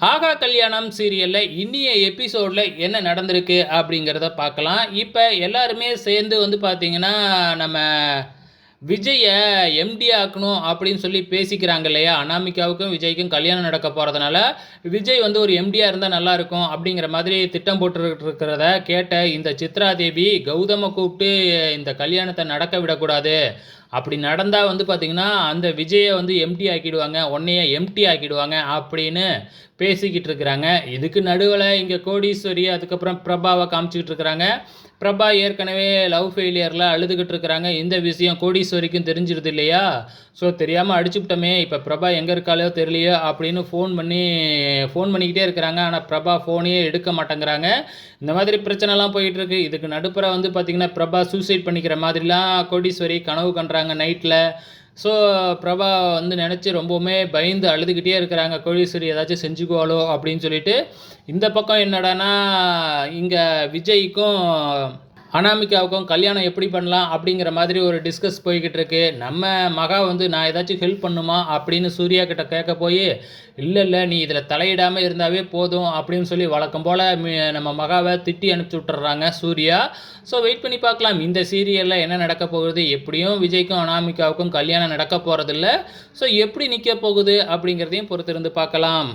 ஆகா கல்யாணம் சீரியலில் இன்னிய எபிசோடில் என்ன நடந்திருக்கு அப்படிங்கிறத பார்க்கலாம். இப்போ எல்லாருமே சேர்ந்து வந்து பார்த்திங்கன்னா நம்ம விஜயை எம்டி ஆக்கணும் அப்படின்னு சொல்லி பேசிக்கிறாங்க இல்லையா? அனாமிகாவுக்கும் விஜய்க்கும் கல்யாணம் நடக்க போகிறதுனால விஜய் வந்து ஒரு எம்டியாக இருந்தால் நல்லாயிருக்கும் அப்படிங்கிற மாதிரி திட்டம் போட்டுருக்கிறத இருக்கிறத கேட்ட இந்த சித்ரா தேவி கௌதமை கூப்பிட்டு இந்த கல்யாணத்தை நடக்க விடக்கூடாது. அப்படி நடந்தால் வந்து பார்த்திங்கன்னா அந்த விஜயை வந்து எம்டி ஆக்கிடுவாங்க. உன்னைய எம்டி ஆக்கிடுவாங்க அப்படின்னு பேசிக்கிட்டு இருக்கிறாங்க. இதுக்கு நடுவில் இங்கே கோடீஸ்வரி அதுக்கப்புறம் பிரபாவை காமிச்சிக்கிட்டு இருக்கிறாங்க. பிரபா ஏற்கனவே லவ் ஃபெயிலியரில் அழுதுகிட்டு இருக்கிறாங்க. இந்த விஷயம் கோடீஸ்வரிக்கும் தெரிஞ்சிருது இல்லையா? ஸோ தெரியாமல் அடிச்சுவிட்டோமே இப்போ பிரபா எங்கே இருக்காளோ தெரியலையோ அப்படின்னு ஃபோன் பண்ணி ஃபோன் பண்ணிக்கிட்டே இருக்கிறாங்க. ஆனால் பிரபா ஃபோனையே எடுக்க மாட்டேங்கிறாங்க. இந்த மாதிரி பிரச்சனைலாம் போயிட்டுருக்கு இதுக்கு நடுப்புற வந்து பார்த்திங்கன்னா பிரபா சூசைட் பண்ணிக்கிற மாதிரிலாம் கோடீஸ்வரி கனவு கண்டுறாங்க நைட்டில் ஸோ பிரபா வந்து நினச்சி ரொம்பவுமே பயந்து அழுதுகிட்டே இருக்கிறாங்க. கோழீஸ்வரி ஏதாச்சும் செஞ்சுக்குவாளோ அப்படின்னு சொல்லிட்டு. இந்த பக்கம் என்னடானா இங்கே விஜய்க்கும் அனாமிகாவுக்கும் கல்யாணம் எப்படி பண்ணலாம் அப்படிங்கிற மாதிரி ஒரு டிஸ்கஸ் போய்கிட்டு இருக்கு நம்ம மகா வந்து நான் ஏதாச்சும் ஹெல்ப் பண்ணுமா? அப்படின்னு சூர்யா கிட்ட கேட்க போய் இல்லை இல்லை நீ இதில் தலையிடாமல் இருந்தாவே போதும் அப்படின்னு சொல்லி வழக்கம் போல் நம்ம மகாவை திட்டி அனுப்பிச்சி விட்டுறாங்க சூர்யா. ஸோ வெயிட் பண்ணி பார்க்கலாம். இந்த சீரியலில் என்ன நடக்க போகுது? எப்படியும் விஜய்க்கும் அனாமிகாவுக்கும் கல்யாணம் நடக்க போகிறதில்ல ஸோ எப்படி நிற்க போகுது அப்படிங்கிறதையும் பொறுத்திருந்து பார்க்கலாம்.